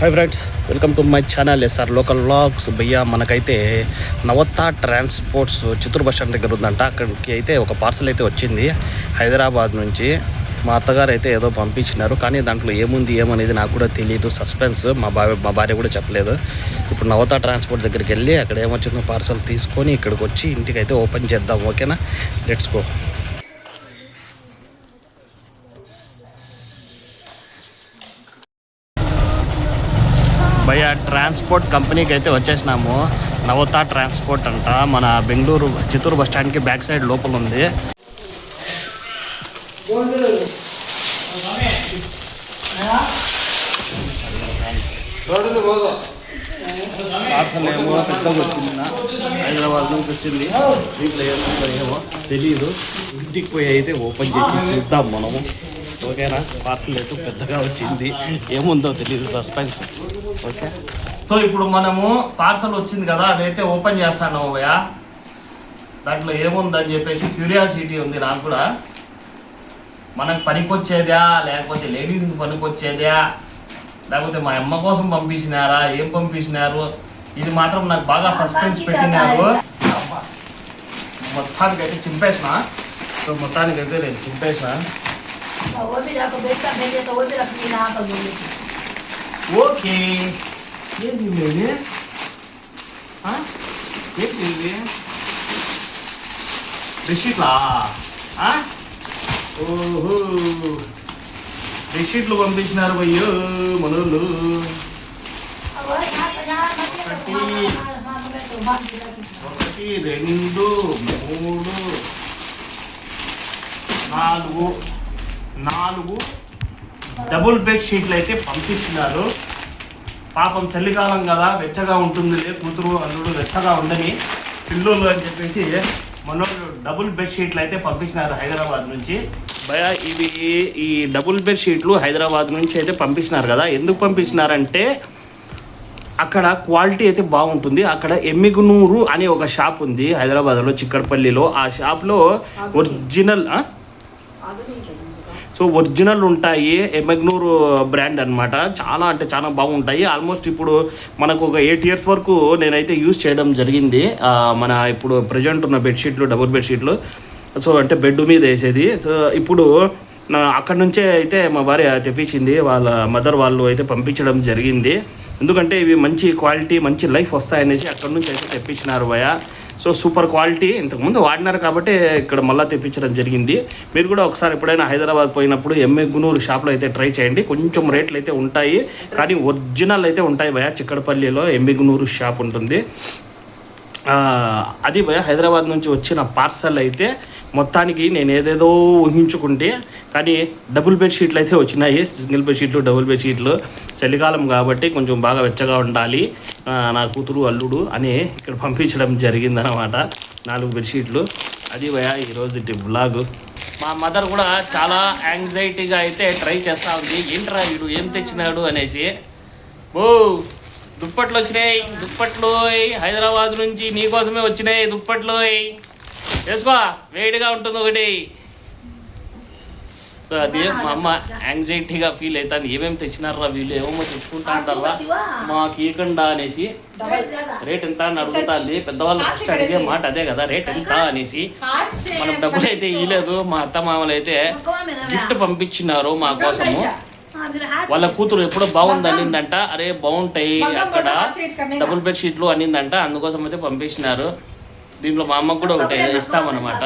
Hi friends welcome to my channel S R local vlogs భయ్య మనకైతే Navata transports Chittoor bus stand దగ్గర ఉందంట. అక్కడికి అయితే ఒక పార్సల్ అయితే వచ్చింది. హైదరాబాద్ నుంచి మా అత్తగారు అయితే ఏదో పంపించినారు. కానీ దాంట్లో ఏముంది ఏమనేది నాకు కూడా తెలియదు సస్పెన్స్ మా భార్య మా భార్య కూడా చెప్పలేదు. ఇప్పుడు నవత ట్రాన్స్పోర్ట్ దగ్గరికి వెళ్ళి అక్కడ ఏమొచ్చిందో పార్సల్ తీసుకొని ఇక్కడికి వచ్చి ఇంటికి అయితే ఓపెన్ చేద్దాం ఓకేనా లెట్స్ గో భయ ట్రాన్స్పోర్ట్ కంపెనీకి అయితే వచ్చేసినాము. నవతా ట్రాన్స్పోర్ట్ అంట. మన బెంగళూరు చిత్తూరు బస్ స్టాండ్కి బ్యాక్ సైడ్ లోపల ఉంది పార్సల్ ఏమో పెద్దగా వచ్చింది హైదరాబాద్ నుంచి వచ్చింది. దీంట్లో ఏమో ఏమో తెలియదు ఇంటికి పోయి అయితే ఓపెన్ చేసి చూద్దాం మనము. ఓకేనా? పార్సల్ అయితే పెద్దగా వచ్చింది. ఏముందో తెలియదు సస్పెన్స్ ఓకే? సో ఇప్పుడు మనము పార్సల్ వచ్చింది కదా అదైతే ఓపెన్ చేస్తాను భయ్యా దాంట్లో ఏముందని చెప్పేసి క్యూరియాసిటీ ఉంది నాకు కూడా. మనకు పనికొచ్చేదా? లేకపోతే లేడీస్కి పనికొచ్చేదా? లేకపోతే మా అమ్మ కోసం పంపించినారా? ఏం పంపించినారు? ఇది మాత్రం నాకు బాగా సస్పెన్స్ పెట్టినారు. మొత్తానికైతే చింపేసిన. సో మొత్తానికి అయితే నేను చింపేసిన. ఓపిక బెట్ట బెట్ట ఓపిక నేను ఆపదు ఓకే ఏంటి ఇది ఆ? ఏంటి ఇది బెడ్షీట్లా ఆ? ఓహో బెడ్షీట్లు పంపించినారు అయ్యో మనోళ్ళు ఒకటి రెండు మూడు నాలుగు నాలుగు డబుల్ బెడ్ షీట్లు అయితే పంపించినారు పాపం చలికాలం కదా వెచ్చగా ఉంటుందిలే కూతురు అల్లుడు వెచ్చగా ఉండని పిల్లోళ్ళు అని చెప్పేసి మనోళ్ళు డబుల్ బెడ్ షీట్లు అయితే పంపించినారు హైదరాబాద్ నుంచి. భయ ఇవి ఈ డబుల్ బెడ్ షీట్లు హైదరాబాద్ నుంచి అయితే పంపించినారు కదా. ఎందుకు పంపించినారంటే అక్కడ క్వాలిటీ అయితే బాగుంటుంది. అక్కడ ఎమ్మిగునూరు అనే ఒక షాప్ ఉంది హైదరాబాద్లో చిక్కడపల్లిలో. ఆ షాప్లో ఒరిజినల్? సో ఒరిజినల్ ఉంటాయి ఎమెగ్నూరు బ్రాండ్ అన్నమాట. చాలా అంటే చాలా బాగుంటాయి. ఆల్మోస్ట్ ఇప్పుడు మనకు ఒక ఎయిట్ ఇయర్స్ వరకు నేనైతే యూస్ చేయడం జరిగింది. మన ఇప్పుడు ప్రజెంట్ ఉన్న బెడ్షీట్లు డబుల్ బెడ్షీట్లు సో అంటే బెడ్ మీద వేసేది. సో ఇప్పుడు నా అక్కడ నుంచే అయితే మా భార్య తెప్పించింది. వాళ్ళ మదర్ వాళ్ళు అయితే పంపించడం జరిగింది. ఎందుకంటే ఇవి మంచి క్వాలిటీ మంచి లైఫ్ వస్తాయనేసి అక్కడ నుంచి అయితే తెప్పించినారు భయ సో సూపర్ క్వాలిటీ. ఇంతకుముందు వాడినారు కాబట్టి ఇక్కడ మళ్ళీ తెప్పించడం జరిగింది. మీరు కూడా ఒకసారి ఎప్పుడైనా హైదరాబాద్ పోయినప్పుడు ఎంఏ గునూరు షాప్లో అయితే ట్రై చేయండి. కొంచెం రేట్లు అయితే ఉంటాయి. కానీ ఒరిజినల్ అయితే ఉంటాయి భయ చిక్కడపల్లిలో ఎంఏ గునూరు షాప్ ఉంటుంది. అది భయ హైదరాబాద్ నుంచి వచ్చిన పార్సల్ అయితే మొత్తానికి నేను ఏదేదో ఊహించుకుంటే కానీ డబుల్ బెడ్షీట్లు అయితే వచ్చినాయి. సింగిల్ బెడ్షీట్లు డబుల్ బెడ్షీట్లు చలికాలం కాబట్టి కొంచెం బాగా వెచ్చగా ఉండాలి. నా కూతురు అల్లుడు అని ఇక్కడ పంపించడం జరిగిందనమాట నాలుగు బెడ్షీట్లు అది భయ ఈరోజు బ్లాగ్. మా మదర్ కూడా చాలా యాంగ్జైటీగా అయితే ట్రై చేస్తూ ఉంది. ఏంట్రా వీడు? ఏం తెచ్చినాడు? అనేసి. ఓ దుప్పట్లు వచ్చినాయి దుప్పట్లు హైదరాబాద్ నుంచి నీకోసమే వచ్చినాయి దుప్పట్లు వేసుకో వేడిగా ఉంటుంది ఒకటి. సో అది మా అమ్మ యాంగ్జైటీగా ఫీల్ అవుతాను ఏమేమి తెచ్చినారా వీళ్ళు? ఏమేమో తెచ్చుకుంటా అంటారా? మాకు ఇవ్వకుండా అనేసి రేట్ ఎంత అని అడుగుతుంది. పెద్దవాళ్ళు ఫస్ట్ అడిగే మాట అదే కదా. రేట్ ఎంత అనేసి మనం డబ్బులు అయితే ఇవ్వలేదు మా అత్త మామలు అయితే గిఫ్ట్ పంపించినారు మా కోసము. వాళ్ళ కూతురు ఎప్పుడో బాగుంది అనిందంట. అరే బాగుంటాయి అక్కడ డబుల్ బెడ్ షీట్లు అనిందంట. అందుకోసం అయితే పంపించినారు దీంట్లో మా అమ్మకు కూడా ఒకటి ఇస్తామన్నమాట.